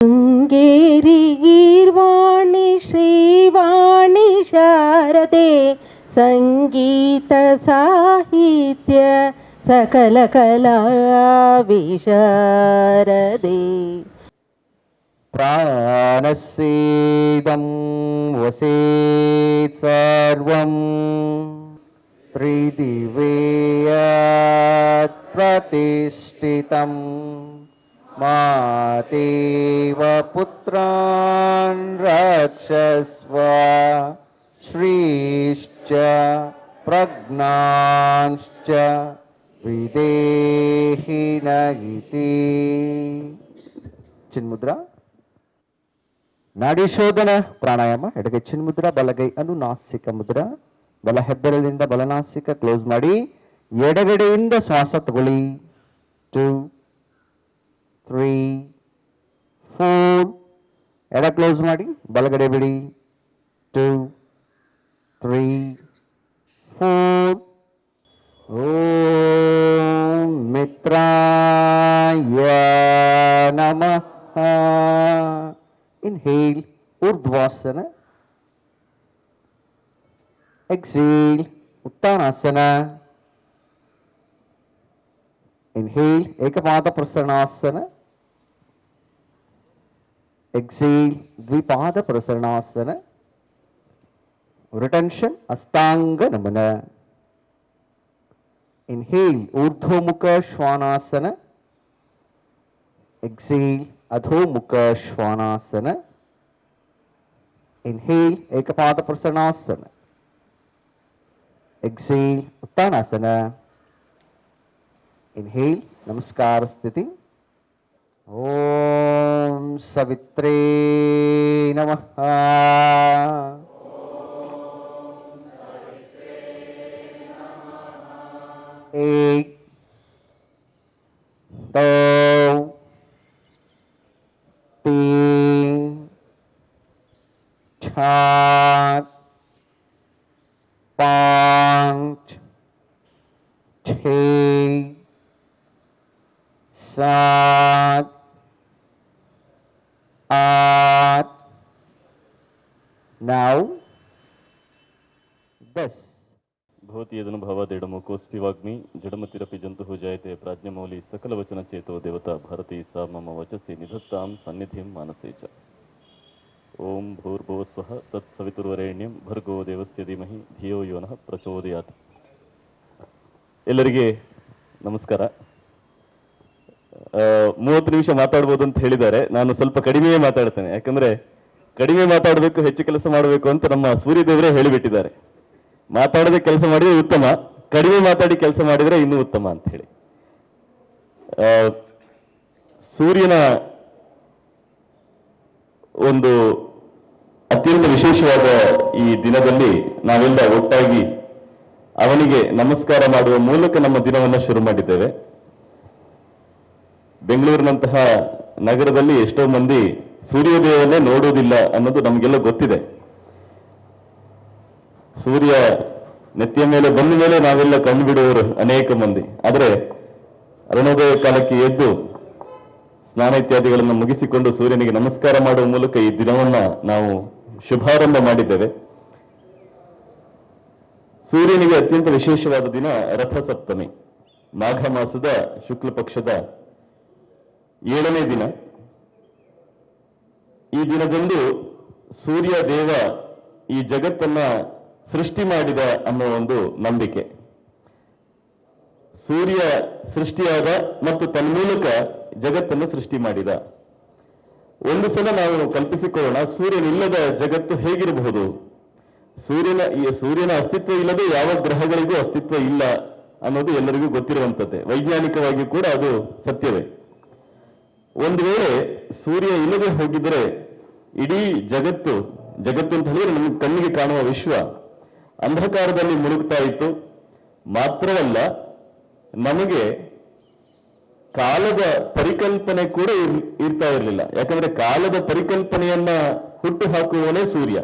ശൃംഗേരി ഗീർവാണി ശ്രീവാണി ശാരദേ സംഗീത സാഹിത്യ സകല കലാ വിശാരദേ പ്രാണസേദം വസേത് സർവം ത്രിദിവേയ പ്രതിഷ്ഠിതം मातेव पुत्रान् रक्षस्व श्रीश्च प्रज्ञांश्च विदेहि न इति ಚಿನ್ಮುದ್ರಾ ನಾಡಿ ಶೋಧನ ಪ್ರಾಣಾಯಾಮ ಎಡಗೈ ಚಿನ್ಮುದ್ರಾ ಬಲಗೈ ಅನುನಾಸಿಕ ಮುದ್ರಾ ಬಲ ಹೆಬ್ಬೆರಳಿಂದ ಬಲನಾಸಿಕ ಕ್ಲೋಸ್ ಮಾಡಿ ಎಡಗಡೆಯಿಂದ ಶ್ವಾಸ ತಗೊಳ್ಳಿ ಟೂ ತ್ರೀ ಫೋರ್ ಎಡ ಕ್ಲೋಸ್ ಮಾಡಿ ಬಲಗಡೆ ಬಿಡಿ ಟೂ ತ್ರೀ ಫೋರ್ ಓಂ ಮಿತ್ರಾಯ ನಮಃ ಇನ್ಹೇಲ್ ಊರ್ಧ್ವಾಸನ ಎಕ್ಸೇಲ್ ಉತ್ತಾನಾಸನ ಇನ್ಹೇಲ್ ಏಕಪಾದ ಪ್ರಸರಣಾಸನ එක්සේල් ද්විපාද ප්‍රසරණාසන retention අස්ථාංග නමන. Inhale ऊर्ध्वमुख श्वानासन exhale अधोमुख श्वानासन inhale एकपाद प्रसरणासन exhale उत्तानासन inhale नमस्कार स्थिति ओम सवित्रे नम। एक दो तीन पाँच छ ನಾವು ದಸ್ ಭವತಿಯದನುಭವ ದೇಡಮುಖೋ ವಾಗ್ಮಿ ಜಡಮತಿರಪಿ ಜಂತು ಜಾಯತೆ ಪ್ರಾಜ್ಞಮೌಲಿ ಸಕಲವಚನ ಚೇತೋ ದೇವತಾ ಭಾರತಿ ಸಾ ಮಮ ವಚಸಿ ನಿಧತ್ತಾಂ ಸನ್ನಿಧಿಂ ಮಾನಸೇ ಚ. ಓಂ ಭೂರ್ಭೋ ಸ್ವಹ ತತ್ ಸವಿತುರ್ವರೇಣ್ಯಂ ಭರ್ಗೋ ದೇವಸ್ಯ ಧೀಮಹಿ ಧಿಯೋ ಯೋನಃ ಪ್ರಚೋದಯಾತ್. ಎಲ್ಲರಿಗೆ ನಮಸ್ಕಾರ. ಮೂವತ್ತು ನಿಮಿಷ ಮಾತಾಡ್ಬೋದು ಅಂತ ಹೇಳಿದ್ದಾರೆ. ನಾನು ಸ್ವಲ್ಪ ಕಡಿಮೆಯೇ ಮಾತಾಡ್ತೇನೆ. ಯಾಕಂದ್ರೆ ಕಡಿಮೆ ಮಾತಾಡಬೇಕು, ಹೆಚ್ಚು ಕೆಲಸ ಮಾಡಬೇಕು ಅಂತ ನಮ್ಮ ಸೂರ್ಯದೇವರೇ ಹೇಳಿಬಿಟ್ಟಿದ್ದಾರೆ. ಮಾತಾಡದೆ ಕೆಲಸ ಮಾಡಿದ್ರೆ ಉತ್ತಮ, ಕಡಿಮೆ ಮಾತಾಡಿ ಕೆಲಸ ಮಾಡಿದ್ರೆ ಇನ್ನೂ ಉತ್ತಮ ಅಂತ ಹೇಳಿ. ಸೂರ್ಯನ ಒಂದು ಅತ್ಯಂತ ವಿಶೇಷವಾದ ಈ ದಿನದಲ್ಲಿ ನಾವೆಲ್ಲ ಒಟ್ಟಾಗಿ ಅವನಿಗೆ ನಮಸ್ಕಾರ ಮಾಡುವ ಮೂಲಕ ನಮ್ಮ ದಿನವನ್ನು ಶುರು ಮಾಡಿದ್ದೇವೆ. ಬೆಂಗಳೂರಿನಂತಹ ನಗರದಲ್ಲಿ ಎಷ್ಟೋ ಮಂದಿ ಸೂರ್ಯೋದಯವನ್ನೇ ನೋಡುವುದಿಲ್ಲ ಅನ್ನೋದು ನಮಗೆಲ್ಲ ಗೊತ್ತಿದೆ. ಸೂರ್ಯ ನೆತ್ತಿಯ ಮೇಲೆ ಬಂದ ಮೇಲೆ ನಾವೆಲ್ಲ ಕಂಡು ಬಿಡುವರು ಅನೇಕ ಮಂದಿ. ಆದರೆ ಅರುಣೋದಯ ಕಾಲಕ್ಕೆ ಎದ್ದು ಸ್ನಾನ ಇತ್ಯಾದಿಗಳನ್ನು ಮುಗಿಸಿಕೊಂಡು ಸೂರ್ಯನಿಗೆ ನಮಸ್ಕಾರ ಮಾಡುವ ಮೂಲಕ ಈ ದಿನವನ್ನ ನಾವು ಶುಭಾರಂಭ ಮಾಡಿದ್ದೇವೆ. ಸೂರ್ಯನಿಗೆ ಅತ್ಯಂತ ವಿಶೇಷವಾದ ದಿನ ರಥಸಪ್ತಮಿ. ಮಾಘ ಮಾಸದ ಶುಕ್ಲ ಪಕ್ಷದ ಏಳನೇ ದಿನ. ಈ ದಿನದಂದು ಸೂರ್ಯ ದೇವ ಈ ಜಗತ್ತನ್ನ ಸೃಷ್ಟಿ ಮಾಡಿದ ಅನ್ನೋ ಒಂದು ನಂಬಿಕೆ. ಸೂರ್ಯ ಸೃಷ್ಟಿಯಾದ ಮತ್ತು ತನ್ಮೂಲಕ ಜಗತ್ತನ್ನು ಸೃಷ್ಟಿ ಮಾಡಿದ. ಒಂದು ಸಲ ನಾವು ಕಲ್ಪಿಸಿಕೊಳ್ಳೋಣ, ಸೂರ್ಯನಿಲ್ಲದ ಜಗತ್ತು ಹೇಗಿರಬಹುದು? ಸೂರ್ಯನ ಈ ಸೂರ್ಯನ ಅಸ್ತಿತ್ವ ಇಲ್ಲದೆ ಯಾವ ಗ್ರಹಗಳಿಗೂ ಅಸ್ತಿತ್ವ ಇಲ್ಲ ಅನ್ನೋದು ಎಲ್ಲರಿಗೂ ಗೊತ್ತಿರುವಂಥದ್ದೇ ವೈಜ್ಞಾನಿಕವಾಗಿ ಕೂಡ ಅದು ಸತ್ಯವೇ. ಒಂದು ವೇಳೆ ಸೂರ್ಯ ಇಲ್ಲದೆ ಹೋಗಿದ್ರೆ ಇಡೀ ಜಗತ್ತು ಜಗತ್ತು ಅಂತ ಹೇಳಿದ್ರೆ ನಮಗೆ ಕಣ್ಣಿಗೆ ಕಾಣುವ ವಿಶ್ವ ಅಂಧಕಾರದಲ್ಲಿ ಮುಳುಗ್ತಾ ಇತ್ತು. ಮಾತ್ರವಲ್ಲ, ನಮಗೆ ಕಾಲದ ಪರಿಕಲ್ಪನೆ ಕೂಡ ಇರ್- ಇರ್ತಾ ಇರಲಿಲ್ಲ. ಯಾಕಂದ್ರೆ ಕಾಲದ ಪರಿಕಲ್ಪನೆಯನ್ನ ಹುಟ್ಟು ಹಾಕುವವನೇ ಸೂರ್ಯ.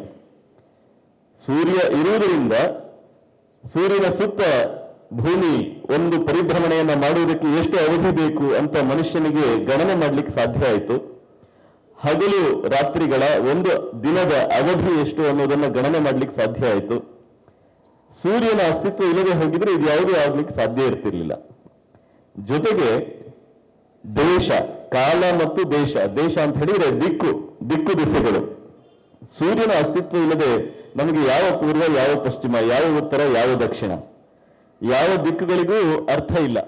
ಸೂರ್ಯ ಇರುವುದರಿಂದ ಸೂರ್ಯನ ಸುತ್ತ ಭೂಮಿ ಒಂದು ಪರಿಭ್ರಮಣೆಯನ್ನ ಮಾಡುವುದಕ್ಕೆ ಎಷ್ಟು ಅವಧಿ ಬೇಕು ಅಂತ ಮನುಷ್ಯನಿಗೆ ಗಣನೆ ಮಾಡಲಿಕ್ಕೆ ಸಾಧ್ಯ ಆಯಿತು. ಹಗಲು ರಾತ್ರಿಗಳ ಒಂದು ದಿನದ ಅವಧಿ ಎಷ್ಟು ಅನ್ನೋದನ್ನ ಗಣನೆ ಮಾಡ್ಲಿಕ್ಕೆ ಸಾಧ್ಯ ಆಯಿತು. ಸೂರ್ಯನ ಅಸ್ತಿತ್ವ ಇಲ್ಲದೆ ಹೋಗಿದ್ರೆ ಇದು ಯಾವುದೇ ಆಗ್ಲಿಕ್ಕೆ ಸಾಧ್ಯ ಇರ್ತಿರ್ಲಿಲ್ಲ. ಜೊತೆಗೆ ದೇಶ, ಕಾಲ ಮತ್ತು ದೇಶ ದೇಶ ಅಂತ ಹೇಳಿದ್ರೆ ದಿಕ್ಕು ದಿಕ್ಕು ದಿಸೆಗಳು. ಸೂರ್ಯನ ಅಸ್ತಿತ್ವ ಇಲ್ಲದೆ ನಮಗೆ ಯಾವ ಪೂರ್ವ, ಯಾವ ಪಶ್ಚಿಮ, ಯಾವ ಉತ್ತರ, ಯಾವ ದಕ್ಷಿಣ? ಯಾವ ದಿಕ್ಕುಗಳಿಗೂ ಅರ್ಥ ಇಲ್ಲ.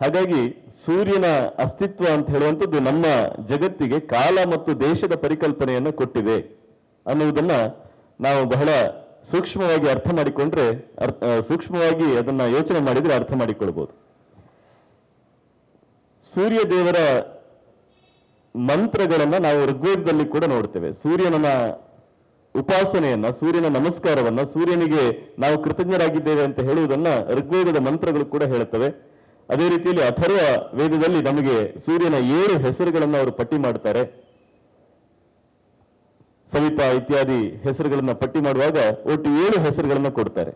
ಹಾಗಾಗಿ ಸೂರ್ಯನ ಅಸ್ತಿತ್ವ ಅಂತ ಹೇಳುವಂಥದ್ದು ನಮ್ಮ ಜಗತ್ತಿಗೆ ಕಾಲ ಮತ್ತು ದೇಶದ ಪರಿಕಲ್ಪನೆಯನ್ನು ಕೊಟ್ಟಿದೆ ಅನ್ನುವುದನ್ನ ನಾವು ಬಹಳ ಸೂಕ್ಷ್ಮವಾಗಿ ಅರ್ಥ ಮಾಡಿಕೊಂಡ್ರೆ ಸೂಕ್ಷ್ಮವಾಗಿ ಅದನ್ನ ಯೋಚನೆ ಮಾಡಿದ್ರೆ ಅರ್ಥ ಮಾಡಿಕೊಳ್ಬಹುದು ಸೂರ್ಯ ದೇವರ ಮಂತ್ರಗಳನ್ನ ನಾವು ಋಗ್ವೇದದಲ್ಲಿ ಕೂಡ ನೋಡ್ತೇವೆ. ಸೂರ್ಯನ ಉಪಾಸನೆಯನ್ನ, ಸೂರ್ಯನ ನಮಸ್ಕಾರವನ್ನ, ಸೂರ್ಯನಿಗೆ ನಾವು ಕೃತಜ್ಞರಾಗಿದ್ದೇವೆ ಅಂತ ಹೇಳುವುದನ್ನ ಋಗ್ವೇದದ ಮಂತ್ರಗಳು ಕೂಡ ಹೇಳುತ್ತವೆ. ಅದೇ ರೀತಿಯಲ್ಲಿ ಅಥರ್ವ ವೇದದಲ್ಲಿ ನಮಗೆ ಸೂರ್ಯನ ಏಳು ಹೆಸರುಗಳನ್ನು ಅವರು ಪಟ್ಟಿ ಮಾಡ್ತಾರೆ. ಸವಿತಾ ಇತ್ಯಾದಿ ಹೆಸರುಗಳನ್ನು ಪಟ್ಟಿ ಮಾಡುವಾಗ ಒಟ್ಟು ಏಳು ಹೆಸರುಗಳನ್ನು ಕೊಡ್ತಾರೆ.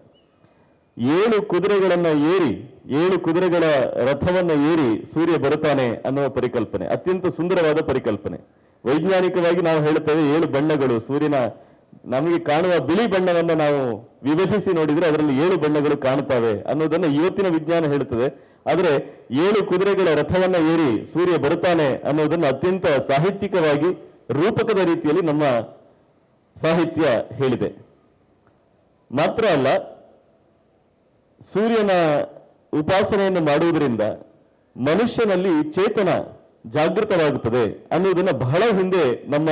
ಏಳು ಕುದುರೆಗಳನ್ನ ಏರಿ, ಏಳು ಕುದುರೆಗಳ ರಥವನ್ನ ಏರಿ ಸೂರ್ಯ ಬರುತ್ತಾನೆ ಅನ್ನುವ ಪರಿಕಲ್ಪನೆ, ಅತ್ಯಂತ ಸುಂದರವಾದ ಪರಿಕಲ್ಪನೆ. ವೈಜ್ಞಾನಿಕವಾಗಿ ನಾವು ಹೇಳುತ್ತೇವೆ ಏಳು ಬಣ್ಣಗಳು, ಸೂರ್ಯನ ನಮಗೆ ಕಾಣುವ ಬಿಳಿ ಬಣ್ಣವನ್ನು ನಾವು ವಿಭಜಿಸಿ ನೋಡಿದರೆ ಅದರಲ್ಲಿ ಏಳು ಬಣ್ಣಗಳು ಕಾಣುತ್ತವೆ ಅನ್ನೋದನ್ನು ಇವತ್ತಿನ ವಿಜ್ಞಾನ ಹೇಳುತ್ತದೆ. ಆದರೆ ಏಳು ಕುದುರೆಗಳ ರಥವನ್ನ ಏರಿ ಸೂರ್ಯ ಬರುತ್ತಾನೆ ಅನ್ನೋದನ್ನು ಅತ್ಯಂತ ಸಾಹಿತ್ಯಿಕವಾಗಿ ರೂಪಕದ ರೀತಿಯಲ್ಲಿ ನಮ್ಮ ಸಾಹಿತ್ಯ ಹೇಳಿದೆ. ಮಾತ್ರ ಅಲ್ಲ, ಸೂರ್ಯನ ಉಪಾಸನೆಯನ್ನು ಮಾಡುವುದರಿಂದ ಮನುಷ್ಯನಲ್ಲಿ ಚೇತನ ಜಾಗೃತವಾಗುತ್ತದೆ ಅನ್ನುವುದನ್ನ ಬಹಳ ಹಿಂದೆ ನಮ್ಮ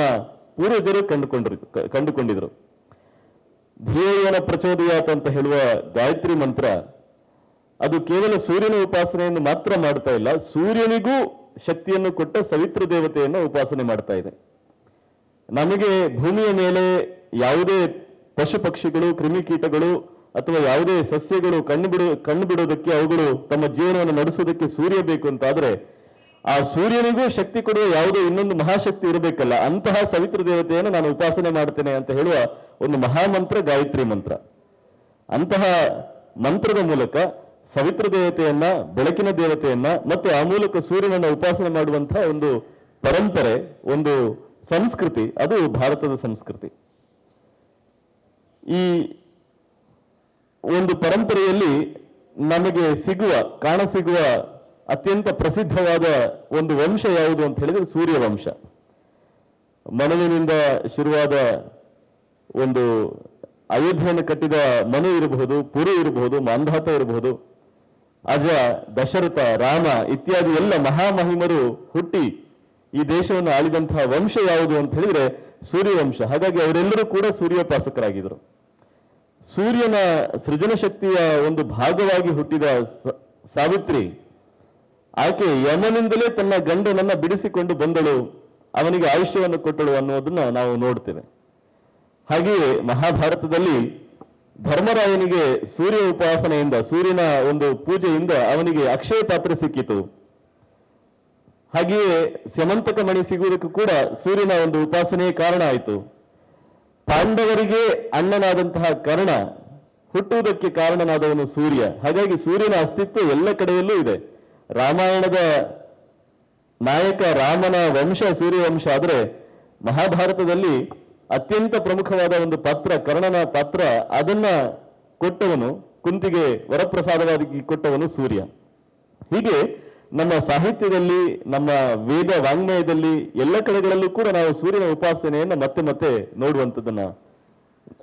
ಪೂರ್ವಜರು ಕಂಡುಕೊಂಡ್ರು, ಕಂಡುಕೊಂಡಿದ್ರು. ಧ್ಯೇಯನ ಪ್ರಚೋದಯಾತ ಅಂತ ಹೇಳುವ ಗಾಯತ್ರಿ ಮಂತ್ರ ಅದು ಕೇವಲ ಸೂರ್ಯನ ಉಪಾಸನೆಯನ್ನು ಮಾತ್ರ ಮಾಡ್ತಾ ಇಲ್ಲ, ಸೂರ್ಯನಿಗೂ ಶಕ್ತಿಯನ್ನು ಕೊಟ್ಟ ಸವಿತ್ರ ದೇವತೆಯನ್ನು ಉಪಾಸನೆ ಮಾಡ್ತಾ ಇದೆ. ನಮಗೆ ಭೂಮಿಯ ಮೇಲೆ ಯಾವುದೇ ಪಶು ಪಕ್ಷಿಗಳು ಕ್ರಿಮಿಕೀಟಗಳು ಅಥವಾ ಯಾವುದೇ ಸಸ್ಯಗಳು ಕಣ್ಣು ಬಿಡು, ಕಣ್ಣು ಬಿಡೋದಕ್ಕೆ ಅವುಗಳು ತಮ್ಮ ಜೀವನವನ್ನು ನಡೆಸೋದಕ್ಕೆ ಸೂರ್ಯ ಬೇಕು ಅಂತಾದ್ರೆ, ಆ ಸೂರ್ಯನಿಗೂ ಶಕ್ತಿ ಕೊಡುವ ಯಾವುದೇ ಇನ್ನೊಂದು ಮಹಾಶಕ್ತಿ ಇರಬೇಕಲ್ಲ, ಅಂತಹ ಸವಿತ್ರ ದೇವತೆಯನ್ನು ನಾನು ಉಪಾಸನೆ ಮಾಡ್ತೇನೆ ಅಂತ ಹೇಳುವ ಒಂದು ಮಹಾಮಂತ್ರ ಗಾಯತ್ರಿ ಮಂತ್ರ. ಅಂತಹ ಮಂತ್ರದ ಮೂಲಕ ಸವಿತ್ರ ದೇವತೆಯನ್ನ, ಬೆಳಕಿನ ದೇವತೆಯನ್ನ, ಮತ್ತು ಆ ಮೂಲಕ ಸೂರ್ಯನನ್ನ ಉಪಾಸನೆ ಮಾಡುವಂತಹ ಒಂದು ಪರಂಪರೆ, ಒಂದು ಸಂಸ್ಕೃತಿ, ಅದು ಭಾರತದ ಸಂಸ್ಕೃತಿ. ಈ ಒಂದು ಪರಂಪರೆಯಲ್ಲಿ ನಮಗೆ ಸಿಗುವ ಕಾಣಸಿಗುವ ಅತ್ಯಂತ ಪ್ರಸಿದ್ಧವಾದ ಒಂದು ವಂಶ ಯಾವುದು ಅಂತ ಹೇಳಿದ್ರೆ ಸೂರ್ಯ ವಂಶ ಮನುವಿನಿಂದ ಶುರುವಾದ ಒಂದು ಅಯೋಧ್ಯೆಯನ್ನು ಕಟ್ಟಿದ ಮನು ಇರಬಹುದು, ಪುರಿ ಇರಬಹುದು, ಮಾಂಧಾತ ಇರಬಹುದು ಅಜ ದಶರಥ, ರಾಮ ಇತ್ಯಾದಿ ಎಲ್ಲ ಮಹಾಮಹಿಮರು ಹುಟ್ಟಿ ಈ ದೇಶವನ್ನು ಆಳಿದಂತಹ ವಂಶ ಯಾವುದು ಅಂತ ಹೇಳಿದ್ರೆ ಸೂರ್ಯವಂಶ. ಹಾಗಾಗಿ ಅವರೆಲ್ಲರೂ ಕೂಡ ಸೂರ್ಯೋಪಾಸಕರಾಗಿದ್ದರು. ಸೂರ್ಯನ ಸೃಜನ ಶಕ್ತಿಯ ಒಂದು ಭಾಗವಾಗಿ ಹುಟ್ಟಿದ ಸಾವಿತ್ರಿ, ಆಕೆ ಯಮನಿಂದಲೇ ತನ್ನ ಗಂಡನನ್ನ ಬಿಡಿಸಿಕೊಂಡು ಬಂದಳು. ಅವನಿಗೆ ಆಯುಷ್ಯವನ್ನು ಕೊಟ್ಟಳು ಅನ್ನೋದನ್ನ ನಾವು ನೋಡ್ತೇವೆ. ಹಾಗೆಯೇ ಮಹಾಭಾರತದಲ್ಲಿ ಧರ್ಮರಾಯನಿಗೆ ಸೂರ್ಯ ಉಪಾಸನೆಯಿಂದ, ಸೂರ್ಯನ ಒಂದು ಪೂಜೆಯಿಂದ ಅವನಿಗೆ ಅಕ್ಷಯ ಪಾತ್ರ ಸಿಕ್ಕಿತು. ಹಾಗೆಯೇ ಸ್ಯಮಂತಕ ಮಣಿ ಸಿಗುವುದಕ್ಕೂ ಕೂಡ ಸೂರ್ಯನ ಒಂದು ಉಪಾಸನೆಯೇ ಕಾರಣ ಆಯಿತು. ಪಾಂಡವರಿಗೆ ಅಣ್ಣನಾದಂತಹ ಕರ್ಣ ಹುಟ್ಟುವುದಕ್ಕೆ ಕಾರಣನಾದವನು ಸೂರ್ಯ. ಹಾಗಾಗಿ ಸೂರ್ಯನ ಅಸ್ತಿತ್ವ ಎಲ್ಲ ಕಡೆಯಲ್ಲೂ ಇದೆ. ರಾಮಾಯಣದ ನಾಯಕ ರಾಮನ ವಂಶ ಸೂರ್ಯವಂಶ ಆದರೆ ಮಹಾಭಾರತದಲ್ಲಿ ಅತ್ಯಂತ ಪ್ರಮುಖವಾದ ಒಂದು ಪಾತ್ರ, ಕರ್ಣನ ಪಾತ್ರ, ಅದನ್ನ ಕೊಟ್ಟವನು, ಕುಂತಿಗೆ ವರಪ್ರಸಾದವಾಗಿ ಕೊಟ್ಟವನು ಸೂರ್ಯ. ಹೀಗೆ ನಮ್ಮ ಸಾಹಿತ್ಯದಲ್ಲಿ, ನಮ್ಮ ವೇದ ವಾಂಗ್ಮಯದಲ್ಲಿ ಎಲ್ಲ ಕಡೆಗಳಲ್ಲೂ ಕೂಡ ನಾವು ಸೂರ್ಯನ ಉಪಾಸನೆಯನ್ನು ಮತ್ತೆ ಮತ್ತೆ ನೋಡುವಂಥದ್ದನ್ನ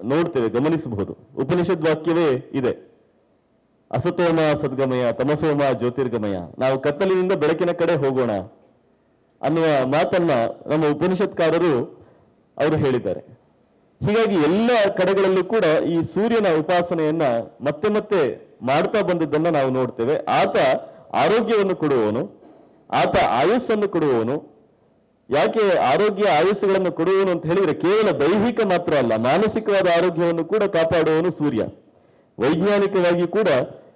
ನೋಡ್ತೇವೆ, ಗಮನಿಸಬಹುದು. ಉಪನಿಷದ್ ವಾಕ್ಯವೇ ಇದೆ. ಅಸತೋಮ ಸದ್ಗಮಯ, ತಮಸೋಮ ಜ್ಯೋತಿರ್ಗಮಯ. ನಾವು ಕತ್ತಲಿನಿಂದ ಬೆಳಕಿನ ಕಡೆ ಹೋಗೋಣ ಅನ್ನುವ ಮಾತನ್ನ ನಮ್ಮ ಉಪನಿಷತ್ಕಾರರು ಅವರು ಹೇಳಿದ್ದಾರೆ. ಹೀಗಾಗಿ ಎಲ್ಲ ಕಡೆಗಳಲ್ಲೂ ಕೂಡ ಈ ಸೂರ್ಯನ ಉಪಾಸನೆಯನ್ನ ಮತ್ತೆ ಮತ್ತೆ ಮಾಡ್ತಾ ಬಂದದ್ದನ್ನ ನಾವು ನೋಡ್ತೇವೆ. ಆತ ಆರೋಗ್ಯವನ್ನು ಕೊಡುವವನು, ಆತ ಆಯುಸ್ಸನ್ನು ಕೊಡುವವನು. ಯಾಕೆ ಆರೋಗ್ಯ ಆಯುಸ್ಸುಗಳನ್ನು ಕೊಡುವವನು ಅಂತ ಹೇಳಿದ್ರೆ ಕೇವಲ ದೈಹಿಕ ಮಾತ್ರ ಅಲ್ಲ, ಮಾನಸಿಕವಾದ ಆರೋಗ್ಯವನ್ನು ಕೂಡ ಕಾಪಾಡುವವನು ಸೂರ್ಯ. ವೈಜ್ಞಾನಿಕವಾಗಿ ಕೂಡ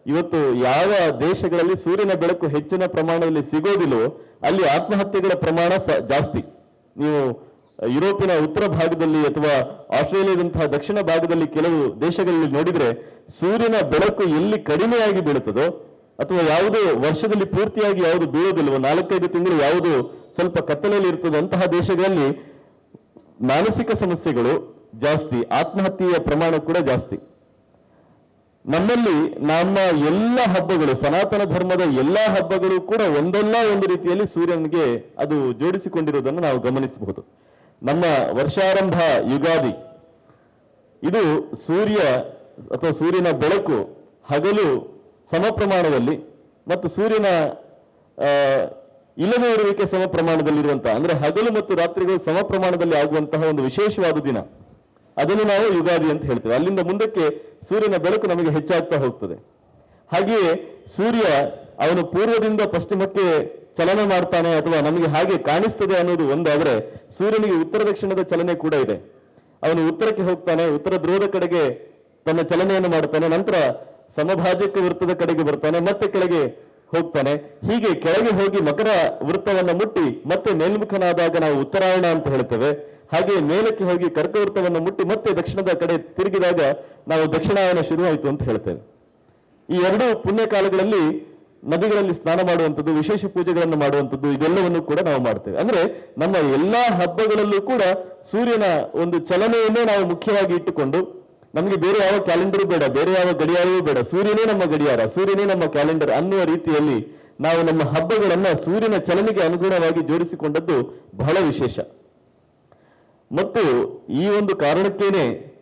ಇವತ್ತು ಯಾವ ದೇಶಗಳಲ್ಲಿ ಸೂರ್ಯನ ಬೆಳಕು ಹೆಚ್ಚಿನ ಪ್ರಮಾಣದಲ್ಲಿ ಸಿಗೋದಿಲ್ಲವೋ ಅಲ್ಲಿ ಆತ್ಮಹತ್ಯೆಗಳ ಪ್ರಮಾಣ ಜಾಸ್ತಿ. ನೀವು ಯುರೋಪಿನ ಉತ್ತರ ಭಾಗದಲ್ಲಿ ಅಥವಾ ಆಸ್ಟ್ರೇಲಿಯಾದಂತಹ ದಕ್ಷಿಣ ಭಾಗದಲ್ಲಿ ಕೆಲವು ದೇಶಗಳಲ್ಲಿ ನೋಡಿದ್ರೆ ಸೂರ್ಯನ ಬೆಳಕು ಎಲ್ಲಿ ಕಡಿಮೆಯಾಗಿ ಬೀಳುತ್ತದೋ ಅಥವಾ ಯಾವುದು ವರ್ಷದಲ್ಲಿ ಪೂರ್ತಿಯಾಗಿ ಯಾವುದು ಬೀಳೋದಿಲ್ವೋ ನಾಲ್ಕೈದು ತಿಂಗಳು ಯಾವುದು ಸ್ವಲ್ಪ ಕತ್ತಲೆಯಲ್ಲಿ ಇರ್ತದೋ ಅಂತಹ ದೇಶಗಳಲ್ಲಿ ಮಾನಸಿಕ ಸಮಸ್ಯೆಗಳು ಜಾಸ್ತಿ, ಆತ್ಮಹತ್ಯೆಯ ಪ್ರಮಾಣ ಕೂಡ ಜಾಸ್ತಿ. ನಮ್ಮಲ್ಲಿ ನಮ್ಮ ಎಲ್ಲ ಹಬ್ಬಗಳು, ಸನಾತನ ಧರ್ಮದ ಎಲ್ಲ ಹಬ್ಬಗಳು ಕೂಡ ಒಂದಲ್ಲ ಒಂದು ರೀತಿಯಲ್ಲಿ ಸೂರ್ಯನಿಗೆ ಅದು ಜೋಡಿಸಿಕೊಂಡಿರುವುದನ್ನು ನಾವು ಗಮನಿಸಬಹುದು. ನಮ್ಮ ವರ್ಷಾರಂಭ ಯುಗಾದಿ. ಇದು ಸೂರ್ಯ ಅಥವಾ ಸೂರ್ಯನ ಬೆಳಕು ಹಗಲು ಸಮ ಪ್ರಮಾಣದಲ್ಲಿ ಮತ್ತು ಸೂರ್ಯನ ಇಲ್ಲದೇ ಇರುವಿಕೆ ಸಮ ಪ್ರಮಾಣದಲ್ಲಿರುವಂತಹ ಅಂದ್ರೆ ಹಗಲು ಮತ್ತು ರಾತ್ರಿಗಳು ಸಮ ಪ್ರಮಾಣದಲ್ಲಿ ಆಗುವಂತಹ ಒಂದು ವಿಶೇಷವಾದ ದಿನ. ಅದನ್ನು ನಾವು ಯುಗಾದಿ ಅಂತ ಹೇಳ್ತೇವೆ. ಅಲ್ಲಿಂದ ಮುಂದಕ್ಕೆ ಸೂರ್ಯನ ಬೆಳಕು ನಮಗೆ ಹೆಚ್ಚಾಗ್ತಾ ಹೋಗ್ತದೆ. ಹಾಗೆಯೇ ಸೂರ್ಯ ಅವನು ಪೂರ್ವದಿಂದ ಪಶ್ಚಿಮಕ್ಕೆ ಚಲನೆ ಮಾಡ್ತಾನೆ ಅಥವಾ ನಮಗೆ ಹಾಗೆ ಕಾಣಿಸ್ತದೆ ಅನ್ನೋದು ಒಂದಾದ್ರೆ ಸೂರ್ಯನಿಗೆ ಉತ್ತರ ದಕ್ಷಿಣದ ಚಲನೆ ಕೂಡ ಇದೆ. ಅವನು ಉತ್ತರಕ್ಕೆ ಹೋಗ್ತಾನೆ, ಉತ್ತರ ಧ್ರುವದ ಕಡೆಗೆ ತನ್ನ ಚಲನೆಯನ್ನು ಮಾಡ್ತಾನೆ, ನಂತರ ಸಮಭಾಜಕ ವೃತ್ತದ ಕಡೆಗೆ ಬರ್ತಾನೆ, ಮತ್ತೆ ಕೆಳಗೆ ಹೋಗ್ತಾನೆ. ಹೀಗೆ ಕೆಳಗೆ ಹೋಗಿ ಮಕರ ವೃತ್ತವನ್ನು ಮುಟ್ಟಿ ಮತ್ತೆ ಮೇಲ್ಮುಖನಾದಾಗ ನಾವು ಉತ್ತರಾಯಣ ಅಂತ ಹೇಳ್ತೇವೆ. ಹಾಗೆ ಮೇಲಕ್ಕೆ ಹೋಗಿ ಕರ್ಕ ವೃತ್ತವನ್ನು ಮುಟ್ಟಿ ಮತ್ತೆ ದಕ್ಷಿಣದ ಕಡೆ ತಿರುಗಿದಾಗ ನಾವು ದಕ್ಷಿಣಾಯನ ಶುರುವಾಯಿತು ಅಂತ ಹೇಳ್ತೇವೆ. ಈ ಎರಡು ಪುಣ್ಯ ಕಾಲಗಳಲ್ಲಿ ನದಿಗಳಲ್ಲಿ ಸ್ನಾನ ಮಾಡುವಂಥದ್ದು, ವಿಶೇಷ ಪೂಜೆಗಳನ್ನು ಮಾಡುವಂಥದ್ದು, ಇದೆಲ್ಲವನ್ನು ಕೂಡ ನಾವು ಮಾಡ್ತೇವೆ. ಅಂದ್ರೆ ನಮ್ಮ ಎಲ್ಲಾ ಹಬ್ಬಗಳಲ್ಲೂ ಕೂಡ ಸೂರ್ಯನ ಒಂದು ಚಲನೆಯನ್ನೇ ನಾವು ಮುಖ್ಯವಾಗಿ ಇಟ್ಟುಕೊಂಡು, ನಮಗೆ ಬೇರೆ ಯಾವ ಕ್ಯಾಲೆಂಡರ್ ಬೇಡ, ಬೇರೆ ಯಾವ ಗಡಿಯಾರವೂ ಬೇಡ, ಸೂರ್ಯನೇ ನಮ್ಮ ಗಡಿಯಾರ, ಸೂರ್ಯನೇ ನಮ್ಮ ಕ್ಯಾಲೆಂಡರ್ ಅನ್ನುವ ರೀತಿಯಲ್ಲಿ ನಾವು ನಮ್ಮ ಹಬ್ಬಗಳನ್ನ ಸೂರ್ಯನ ಚಲನೆಗೆ ಅನುಗುಣವಾಗಿ ಜೋಡಿಸಿಕೊಂಡದ್ದು ಬಹಳ ವಿಶೇಷ. ಮತ್ತು ಈ ಒಂದು ಕಾರಣಕ್ಕೇನೆ